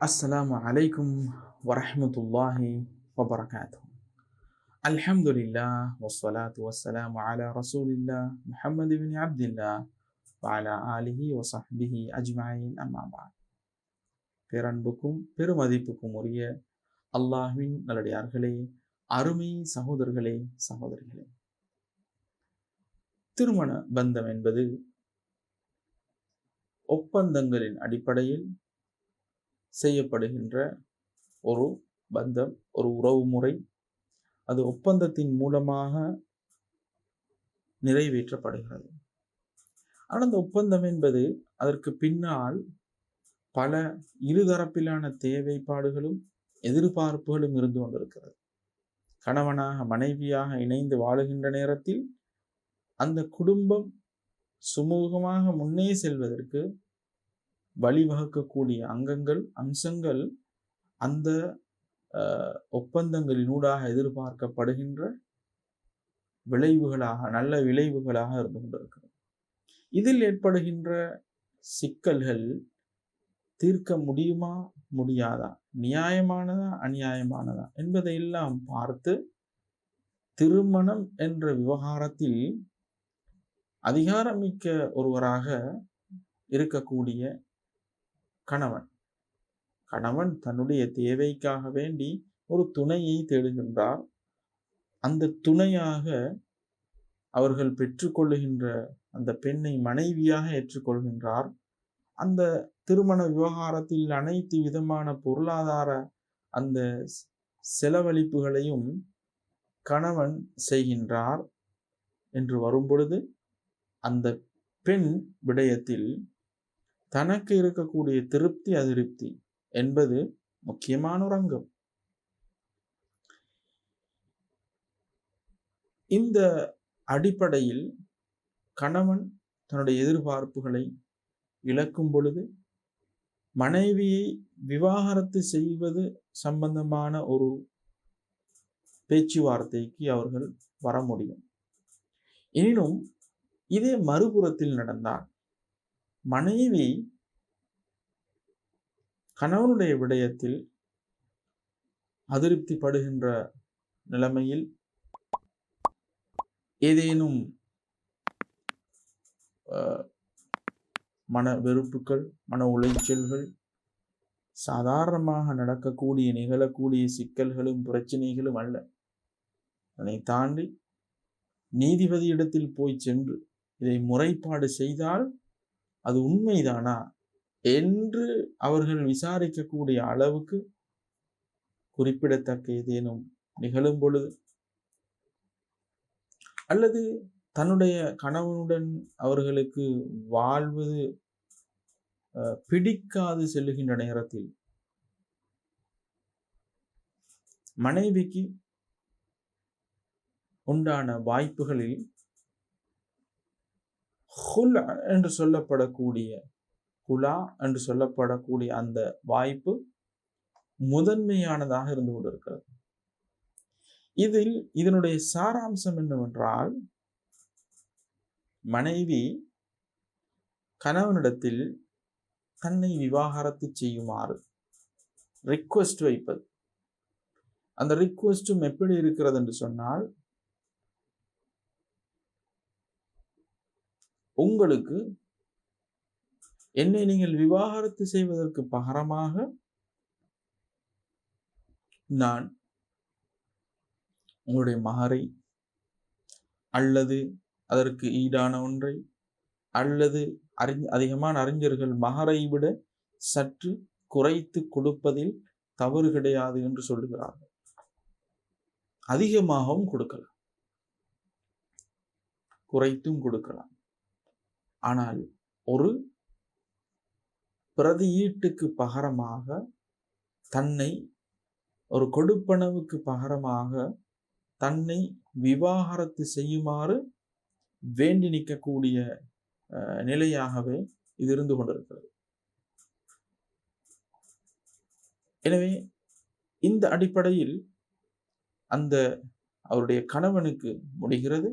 அஸ்லாம் அலைக்கும் வரமத்துல்லாஹி வபரகாத்து அல்ஹம்துலில்லா வஸ்வலாத்து வஸ்ஸலாம் அலா ரசூலில்லா முஹம்மது பின் அப்துல்லா வாலா ஆலிஹி வசஹ்பிஹி அஜ்மாயின் அம்மாபா பேரன்புக்கும் பெருமதிப்புக்கும் உரிய அல்லாஹ்வின் நல்லடியார்களே அருமை சகோதரர்களே சகோதரிகளே திருமண பந்தம் என்பது ஒப்பந்தங்களின் அடிப்படையில் செய்யப்படுகின்ற ஒரு பந்தம் ஒரு உறவு முறை. அது ஒப்பந்தத்தின் மூலமாக நிறைவேற்றப்படுகிறது. ஆனால் அந்த ஒப்பந்தம் என்பது அதற்கு பின்னால் பல இருதரப்பிலான தேவைப்பாடுகளும் எதிர்பார்ப்புகளும் இருந்து கொண்டிருக்கிறது. கணவனாக மனைவியாக இணைந்து வாழுகின்ற நேரத்தில் அந்த குடும்பம் சுமூகமாக முன்னே செல்வதற்கு வழிவகுக்கக்கூடிய அங்கங்கள் அம்சங்கள் அந்த ஒப்பந்தங்களினூடாக எதிர்பார்க்கப்படுகின்ற விளைவுகளாக நல்ல விளைவுகளாக இருந்து கொண்டிருக்கிறது. இதில் ஏற்படுகின்ற சிக்கல்கள் தீர்க்க முடியுமா முடியாதா? நியாயமானதா அநியாயமானதா? என்பதையெல்லாம் பார்த்து திருமணம் என்ற விவகாரத்தில் அதிகாரமிக்க ஒருவராக இருக்கக்கூடிய கணவன். கணவன் தன்னுடைய தேவைக்காக வேண்டி ஒரு துணையை தேடுகின்றார். அந்த துணையாக அவர்கள் பெற்றுக்கொள்ளுகின்ற அந்த பெண்ணை மனைவியாக ஏற்றுக்கொள்கின்றார். அந்த திருமண விவகாரத்தில் அனைத்து விதமான பொருளாதார அந்த செலவழிப்புகளையும் கணவன் செய்கின்றார். என்று வரும்பொழுது அந்த பெண் விடயத்தில் தனக்கு இருக்கக்கூடிய திருப்தி அதிருப்தி என்பது முக்கியமான ஒரு அங்கம். இந்த அடிப்படையில் கணவன் தன்னுடைய எதிர்பார்ப்புகளை இழக்கும் பொழுது மனைவியை விவாகரத்து செய்வது சம்பந்தமான ஒரு பேச்சுவார்த்தைக்கு அவர்கள் வர முடியும். எனினும் இதே மறுபுறத்தில் நடந்தால் மனைவி கணவனுடைய விடயத்தில் அதிருப்தி படுகின்ற நிலைமையில் ஏதேனும் மன வெறுப்புகள் மன உளைச்சல்கள் சாதாரணமாக நடக்கக்கூடிய நிகழக்கூடிய சிக்கல்களும் பிரச்சனைகளும் அல்ல. அதனை தாண்டி நீதிபதியிடத்தில் போய் சென்று இதை முறைப்பாடு செய்தால் அது உண்மைதானா? என்று அவர்கள் விசாரிக்கக்கூடிய அளவுக்கு குறிப்பிடத்தக்க ஏதேனும் நிகழும் பொழுது அல்லது தன்னுடைய கணவனுடன் அவர்களுக்கு வாழ்வது பிடிக்காது செல்லுகின்ற நேரத்தில் மனைவிக்கு உண்டான வாய்ப்புகளில் ஹுல் என்று சொல்லப்படக்கூடிய குலா என்று சொல்லப்படக்கூடிய அந்த வாய்ப்பு முதன்மையானதாக இருந்து கொண்டிருக்கிறது. இதில் இதனுடைய சாராம்சம் என்னவென்றால் மனைவி கணவனிடத்தில் தன்னை விவாகரத்து செய்யுமாறு ரிக்வஸ்ட் வைப்பது. அந்த ரிக்வஸ்டும் எப்படி இருக்கிறது என்று சொன்னால் உங்களுக்கு என்னை நீங்கள் விவாகரத்து செய்வதற்கு பகரமாக நான் உங்களுடைய மகரை அல்லது அதற்கு ஈடான ஒன்றை அல்லது அறிஞ அதிகமான அறிஞர்கள் மகரை விட சற்று குறைத்து கொடுப்பதில் தவறு கிடையாது என்று சொல்லுகிறார்கள். அதிகமாகவும் கொடுக்கலாம். குறைத்தும் கொடுக்கலாம். ஆனால் ஒரு பிரதியீட்டுக்கு பகரமாக தன்னை ஒரு கொடுப்பனவுக்கு பகரமாக தன்னை விவாகரத்து செய்யுமாறு வேண்டி நிற்கக்கூடிய நிலையாகவே இது இருந்து கொண்டிருக்கிறது. எனவே இந்த அடிப்படையில் அந்த அவருடைய கணவனுக்கு முடிகிறது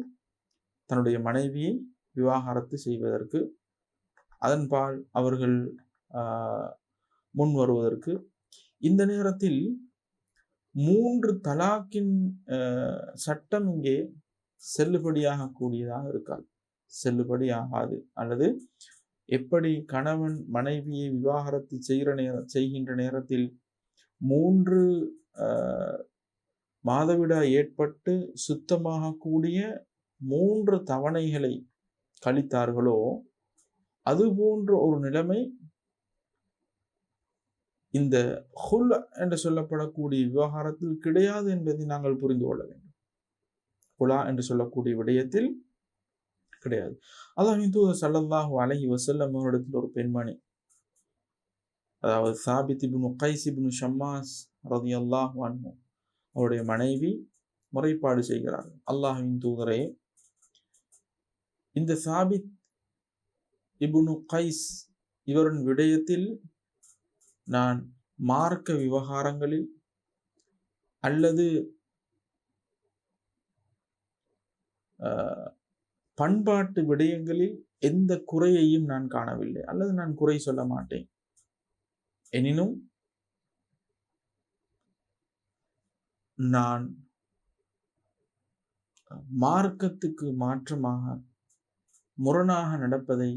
தன்னுடைய மனைவியை விவாகரத்து செய்வதற்கு அதன்பால் அவர்கள் முன் வருவதற்கு. இந்த நேரத்தில் மூன்று தலாக்கின் சட்டம் இங்கே செல்லுபடியாக கூடியதாக இருக்காது. செல்லுபடி ஆகாது. அல்லது எப்படி கணவன் மனைவியை விவாகரத்து செய்கிற நேர செய்கின்ற நேரத்தில் மூன்று மாதவிடா ஏற்பட்டு சுத்தமாக கூடிய மூன்று தவணைகளை கழித்தார்களோ அது போன்ற ஒரு நிலைமை இந்த ஹுல் என்று சொல்லப்படக்கூடிய விவகாரத்தில் கிடையாது என்பதை நாங்கள் புரிந்து கொள்ள வேண்டும். குலா என்று சொல்லக்கூடிய விடயத்தில் கிடையாது. அல்லாஹின் தூதர் சல்லல்லாஹு அலஹி வசல்லம் அவரிடத்தில் ஒரு பெண்மணி அதாவது சாபித் இப்னு கைஸ் இப்னு ஷம்மாஸ் ரதி அல்லாஹ் அவருடைய மனைவி முறைப்பாடு செய்கிறார் அல்லாஹின் தூதரே இந்த சாபித் இபுனு கைஸ் இவரின் விடயத்தில் நான் மார்க்க விவகாரங்களில் அல்லது பண்பாட்டு விடயங்களில் எந்த குறையையும் நான் காணவில்லை. அல்லது நான் குறை சொல்ல மாட்டேன். எனினும் நான் மார்க்கத்துக்கு மாற்றமாக முரணாக நடப்பதை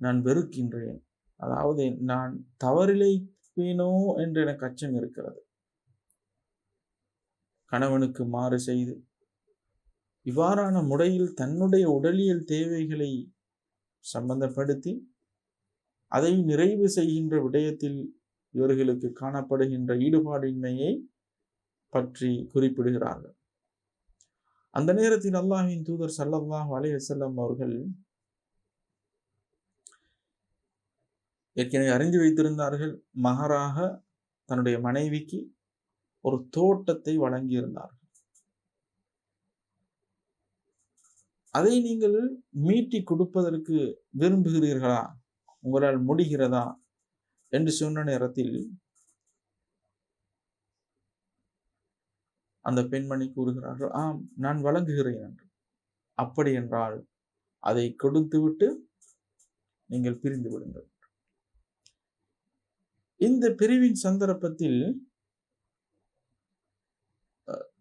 நான் வெறுக்கின்றேன். அதாவது நான் தவறிழைப்பேனோ என்று எனக்கு அச்சம் இருக்கிறது. கணவனுக்கு மாறு செய்து இவ்வாறான முறையில் தன்னுடைய உடலியல் தேவைகளை சம்பந்தப்படுத்தி அதை நிறைவு செய்கின்ற விடயத்தில் இவர்களுக்கு காணப்படுகின்ற ஈடுபாடின்மையை பற்றி குறிப்பிடுகிறார்கள். அந்த நேரத்தில் அல்லாஹின் தூதர் சல்லல்லாஹ் அலைவசல்லம் அவர்கள் ஏற்கனவே அறிந்து வைத்திருந்தார்கள் மகராக தன்னுடைய மனைவிக்கு ஒரு தோட்டத்தை வழங்கியிருந்தார்கள். அதை நீங்கள் மீட்டி கொடுப்பதற்கு விரும்புகிறீர்களா? உங்களால் முடிகிறதா? என்று சொன்ன நேரத்தில் அந்த பெண்மணி கூறுகிறார்கள் ஆம் நான் வழங்குகிறேன் என்று. அப்படி என்றால் அதை கொடுத்துவிட்டு நீங்கள் பிரிந்து விடுங்கள் இந்த பிரிவின் சந்தர்ப்பத்தில்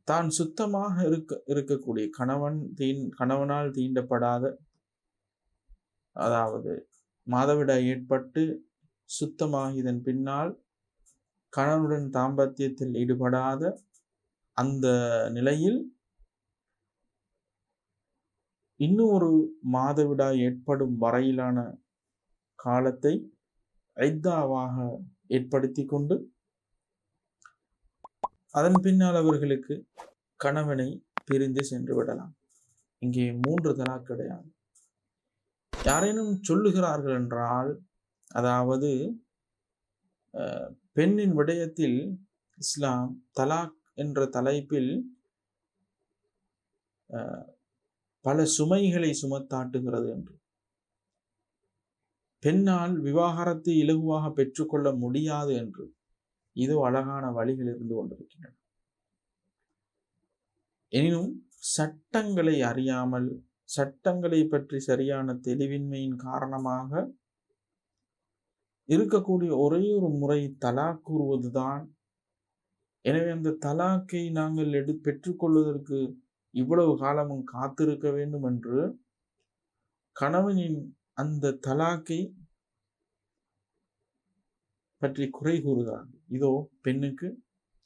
தான் சுத்தமாக இருக்க இருக்கக்கூடிய கணவன் தீன் கணவனால் தீண்டப்படாத அதாவது மாதவிடாய் ஏற்பட்டு சுத்தமாகியதன் பின்னால் கணவனுடன் தாம்பத்தியத்தில் ஈடுபடாத அந்த நிலையில் இன்னும் ஒரு மாதவிடா ஏற்படும் வரையிலான காலத்தை ஐத்தாவாக ஏற்படுத்தி கொண்டு அதன் பின்னால் அவர்களுக்கு கணவனை பிரிந்து சென்று விடலாம். இங்கே மூன்று தலா கிடையாது. யாரேனும் சொல்லுகிறார்கள் என்றால் அதாவது பெண்ணின் விடயத்தில் இஸ்லாம் தலாக் என்ற தலைப்பில் பல சுமைகளை சுமத்தாட்டுகிறது என்று. பெண்ணால் விவாகரத்தை இலகுவாக பெற்றுக்கொள்ள முடியாது என்று இதோ அழகான வழிகள் இருந்து கொண்டிருக்கின்றன. எனினும் சட்டங்களை அறியாமல் சட்டங்களை பற்றி சரியான தெளிவின்மையின் காரணமாக இருக்கக்கூடிய ஒரே ஒரு முறை தலா கூறுவதுதான் எனவே அந்த தலாக்கை நாங்கள் எடு பெற்றுக்கொள்வதற்கு இவ்வளவு காலமும் காத்திருக்க வேண்டும் என்று கணவனின் அந்த தலாக்கை பற்றி குறை கூறுகிறார்கள் இதோ பெண்ணுக்கு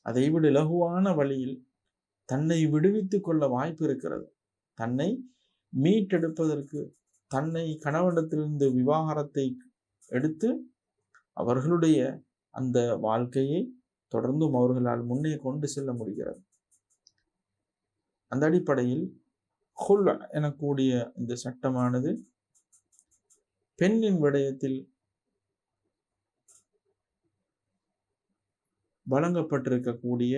அதைவிட இலகுவான வழியில் தன்னை விடுவித்துக் கொள்ள வாய்ப்பு இருக்கிறது. தன்னை மீட்டெடுப்பதற்கு தன்னை கணவனிடத்திலிருந்து விவாகரத்தை எடுத்து அவர்களுடைய அந்த வாழ்க்கையை தொடர்ந்தும் அவர்களால் முன்னே கொண்டு செல்ல முடிகிறது. அந்த அடிப்படையில் ஹுல் எனக்கூடிய இந்த சட்டமானது பெண்ணின் விடயத்தில் வழங்கப்பட்டிருக்கக்கூடிய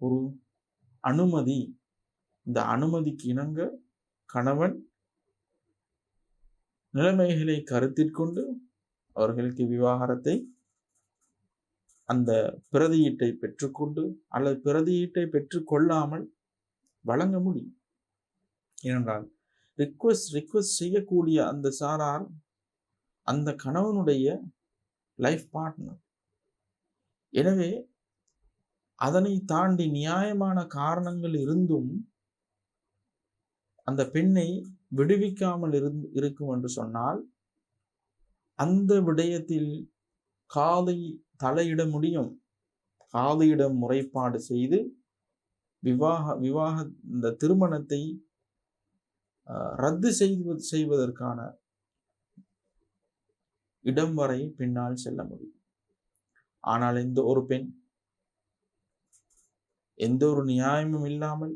ஒரு அனுமதி. இந்த அனுமதிக்கு இணங்க கணவன் நிலைமைகளை கருத்தில் கொண்டு அவர்களுக்கு விவாகரத்தை அந்த பிரதியீட்டை பெற்றுக்கொண்டு அல்லது பிரதியீட்டை பெற்றுக்கொள்ளாமல் வழங்க முடியும். ஏனென்றால் ரிக்வஸ்ட் ரிக்வஸ்ட் செய்யக்கூடிய அந்த சாரார் அந்த கணவனுடைய லைஃப் பார்ட்னர் எனவே அதனை தாண்டி நியாயமான காரணங்கள் இருந்தும் அந்த பெண்ணை விடுவிக்காமல் இருந்து இருக்கும் என்று சொன்னால் அந்த விடயத்தில் காதை தலையிட முடியும். காதையிடம் முறைப்பாடு செய்து விவாக விவாக இந்த திருமணத்தை ரத்து செய்து செய்வதற்கான இடம் வரை பின்னால் செல்ல முடியும். ஆனால் எந்த ஒரு பெண் எந்த ஒரு நியாயமும் இல்லாமல்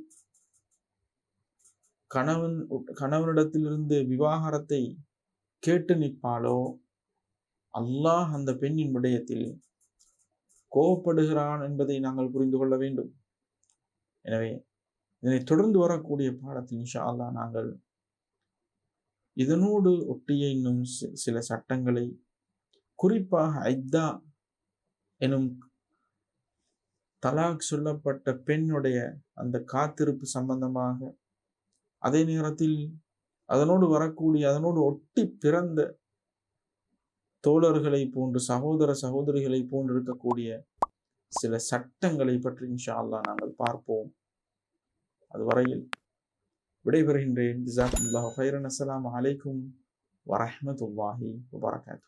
கணவன் கணவனிடத்திலிருந்து விவாகரத்தை கேட்டு நிற்பாலோ அல்லாஹ் அந்த பெண்ணின் விடயத்தில் கோபப்படுகிறான் என்பதை நாங்கள் புரிந்து கொள்ள வேண்டும். எனவே இதனை தொடர்ந்து வரக்கூடிய பாடத்தில் இன்ஷா அல்லா நாங்கள் இதனோடு ஒட்டிய இன்னும் சில சட்டங்களை குறிப்பாக ஐத்தா எனும் தலாக் சொல்லப்பட்ட பெண்ணுடைய அந்த காத்திருப்பு சம்பந்தமாக அதே நேரத்தில் அதனோடு வரக்கூடிய அதனோடு ஒட்டி பிறந்த தோழர்களை போன்று சகோதர சகோதரிகளை போன்று இருக்கக்கூடிய சில சட்டங்களை பற்றி இன்ஷா அல்லா நாங்கள் பார்ப்போம். அதுவரையில் விடைபெறுகின்றேன். ஜிசாக்குல்லாஹ் ஹைரன் அஸ்லாம் அலைக்கும் வரஹமத்துல்லாஹி வபரகாத்து